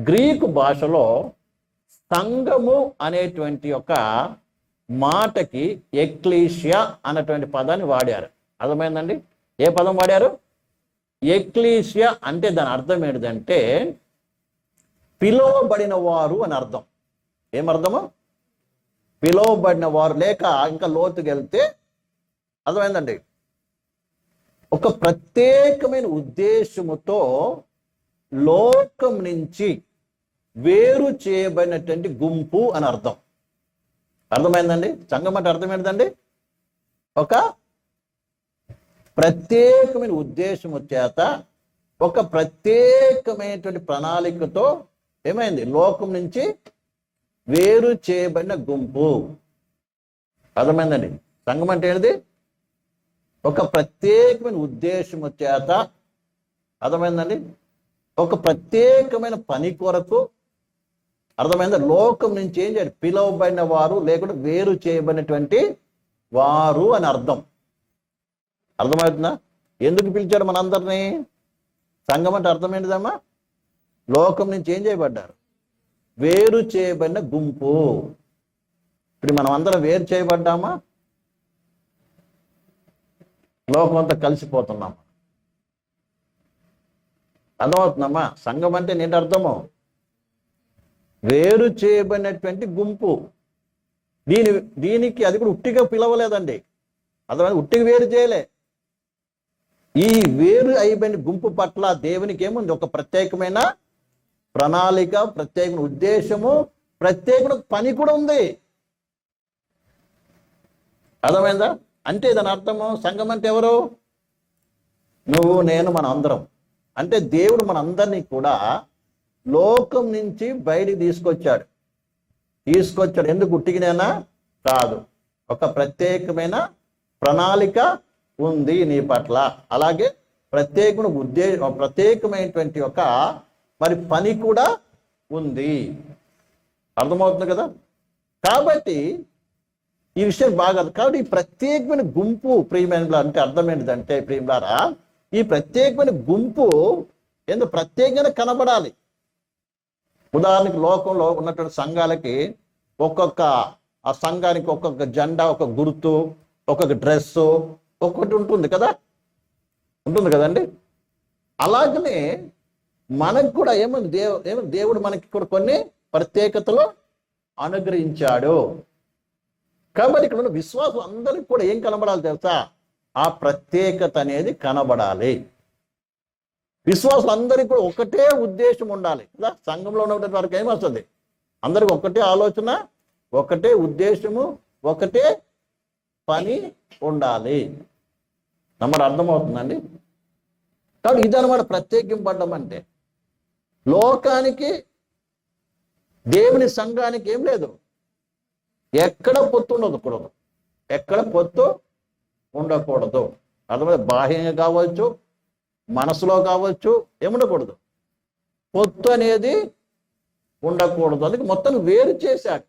Greek భాషలో సంఘము అనేటువంటి ఒక మాటకి ఎక్లీషియా అన్నటువంటి పదాన్ని వాడారు. అర్థమైందండి? ఏ పదం వాడారు? ఎక్లీషియా అంటే దాని అర్థం ఏంటిదంటే పిలువబడిన వారు అని అర్థం. ఏమర్థము? పిలువబడిన వారు లేక ఇంకా లోతుకి వెళ్తే అర్థమైందండి? ఒక ప్రత్యేకమైన ఉద్దేశముతో లోకం నుంచి వేరు చేయబడినటువంటి గుంపు అని అర్థం. అర్థమైందండి? సంఘం అంటే అర్థం ఏంటండి ఒక ప్రత్యేకమైన ఉద్దేశము చేత ఒక ప్రత్యేకమైనటువంటి ప్రణాళికతో ఏమైంది? లోకం నుంచి వేరు చేయబడిన గుంపు. అర్థమైందండి? సంఘం అంటే ఏంటిది? ఒక ప్రత్యేకమైన ఉద్దేశము చేత అర్థమైందండి? ఒక ప్రత్యేకమైన పని కొరకు అర్థమైందా? లోకం నుంచి ఏం చేయాలి. పిలువబడిన వారు లేకుంటే వేరు చేయబడినటువంటి వారు అని అర్థం. అర్థమవుతుందా? ఎందుకు పిలిచాడు మనందరినీ? సంఘం అంటే అర్థం ఏంటిదమ్మా లోకం నుంచి ఏం చేయబడ్డారు. వేరు చేయబడిన గుంపు. ఇప్పుడు మనం అందరం వేరు చేయబడ్డామా? లోకం అంతా కలిసిపోతున్నామా? అర్థమవుతుందమ్మా? సంఘం అంటే నేను అర్థము? వేరు చేయబడినటువంటి గుంపు. దీని దీనికి అది కూడా ఉట్టిగా పిలవలేదండి. అర్థమైంది? ఉట్టిగా వేరు చేయలే. ఈ వేరు అయిపోయిన గుంపు పట్ల దేవునికి ఏముంది? ఒక ప్రత్యేకమైన ప్రణాళిక ప్రత్యేకమైన ఉద్దేశము ప్రత్యేకమైన పని కూడా ఉంది. అర్థమైందా? అంటే దాని అర్థము సంఘం అంటే ఎవరు? నువ్వు నేను మన అందరం. అంటే దేవుడు మన అందరినీ కూడా లోకం నుంచి బయటికి తీసుకొచ్చాడు. తీసుకొచ్చాడు. ఎందుకు? ఉట్టిగినేనా? కాదు. ఒక ప్రత్యేకమైన ప్రణాళిక ఉంది నీ పట్ల. అలాగే ప్రత్యేకమైన ఉద్దే ప్రత్యేకమైనటువంటి ఒక మరి పని కూడా ఉంది. అర్థమవుతుంది కదా? కాబట్టి ఈ విషయం బాగా కాబట్టి ఈ ప్రత్యేకమైన గుంపు ప్రియమైన అంటే అర్థం ఏంటిదంటే ప్రియులారా ఈ ప్రత్యేకమైన గుంపు ఎందుకు ప్రత్యేకంగా కనబడాలి. ఉదాహరణకి లోకంలో ఉన్నటువంటి సంఘాలకి ఒక్కొక్క ఆ సంఘానికి ఒక్కొక్క జెండా ఒక గుర్తు ఒక్కొక్క డ్రెస్ ఒక్కొక్కటి ఉంటుంది కదా? ఉంటుంది కదండి? అలాగనే మనకు కూడా ఏమని దేవు ఏమని దేవుడు మనకి కూడా కొన్ని ప్రత్యేకతలు అనుగ్రహించాడు. కాబట్టి ఇక్కడ ఉన్న విశ్వాసం అందరికి కూడా ఏం కనబడాలి తెలుసా? ఆ ప్రత్యేకత అనేది కనబడాలి. విశ్వాసులందరికీ కూడా ఒకటే ఉద్దేశం ఉండాలి. కదా? సంఘంలో ఉన్నటువంటి వారికి ఏమొస్తుంది అందరికి ఒకటే ఆలోచన ఒకటే ఉద్దేశము ఒకటే పని ఉండాలి. నమ్మరు అర్థమవుతుందండి? కాబట్టి ఇదనమాట ప్రత్యేకింపడ్డం అంటే లోకానికి దేవుని సంఘానికి ఏం లేదు. ఎక్కడ పొత్తు ఉండకూడదు ఎక్కడ పొత్తు ఉండకూడదు. అర్థమైతే బాహ్యంగా కావచ్చు మనసులో కావచ్చు ఏముండకూడదు. పొత్తు అనేది ఉండకూడదు. అందుకే మొత్తం వేరు చేశాడు.